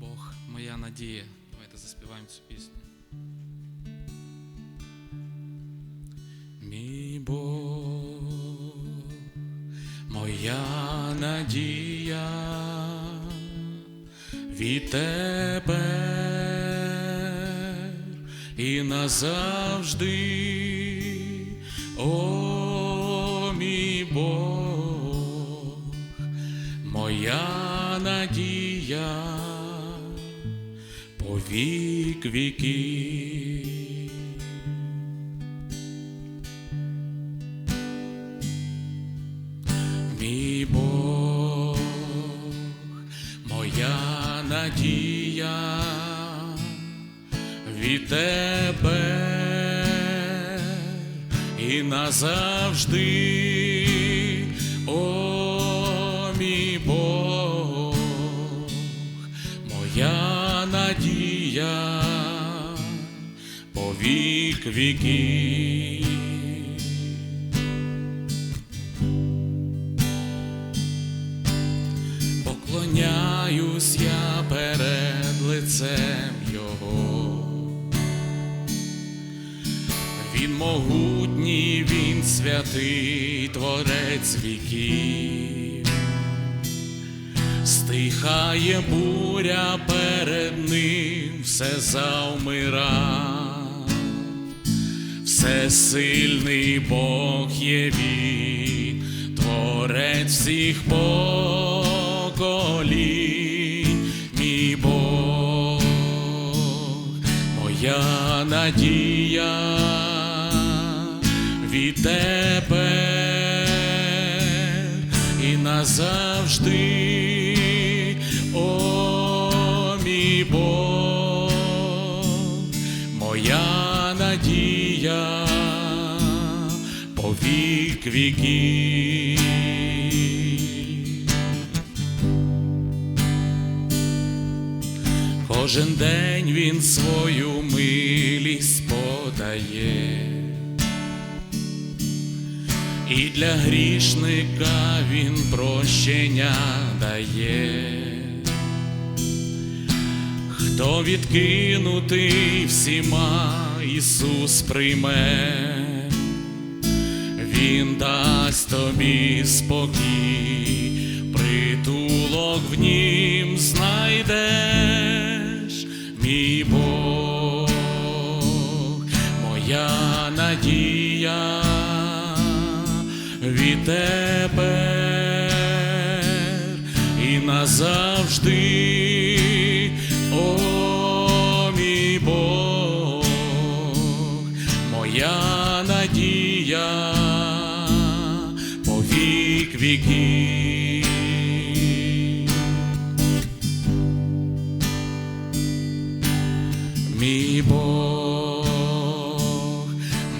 Бог, моя надія. Давайте заспіваємо цю пісню. Мій Бог, моя надія від тебе і назавжди, о мій Бог, моя надія вік віків. Мій Бог, моя надія від тебе і назавжди, о надія по вік віків. Поклоняюсь я перед лицем Його. Він могутній, він святий творець віків, стихає буря перед ним, все завмира, всесильний Бог є він, творець всіх поколінь, мій Бог, моя надія від тебе і назавжди, о надія по вік. Кожен день він свою милість подає, і для грішника він прощення дає. Хто відкинутий всіма Ісус прийме, Він дасть тобі спокій, притулок в нім знайдеш, мій Бог, моя надія від тебе і назавжди, віків. Мій Бог,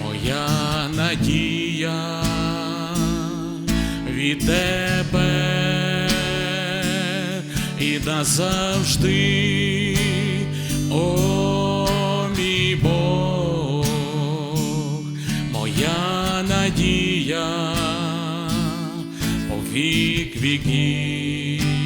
моя надія від тебе і назавжди, о мій Бог, моя надія вік віків.